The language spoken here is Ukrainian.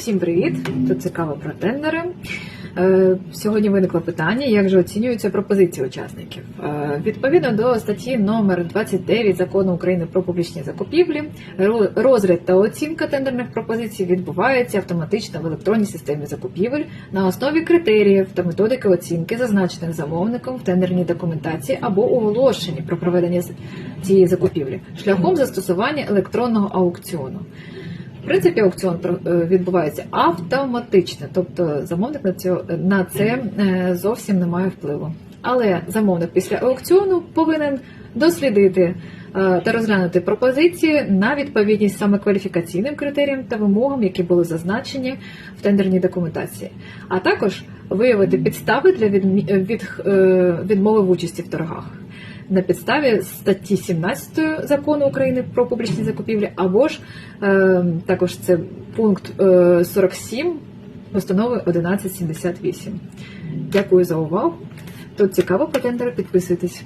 Всім привіт! Тут цікаво про тендери. Е, Сьогодні виникло питання, як же оцінюються пропозиції учасників. Е, Відповідно до статті номер 29 закону України про публічні закупівлі, ро- розгляд та оцінка тендерних пропозицій відбувається автоматично в електронній системі закупівель на основі критеріїв та методики оцінки, зазначених замовником в тендерній документації або оголошенні про проведення цієї закупівлі шляхом застосування електронного аукціону. В принципі, аукціон е, відбувається автоматично, тобто замовник на цього на це е, зовсім не має впливу. Але замовник після аукціону повинен дослідити е, та розглянути пропозиції на відповідність саме кваліфікаційним критеріям та вимогам, які були зазначені в тендерній документації, а також виявити підстави для відмови в участі в торгах на підставі статті 17 закону України про публічні закупівлі, або ж е, також це пункт е, 47 постанови 1178. Дякую за увагу. Тут цікаво про тендери, підписуйтесь.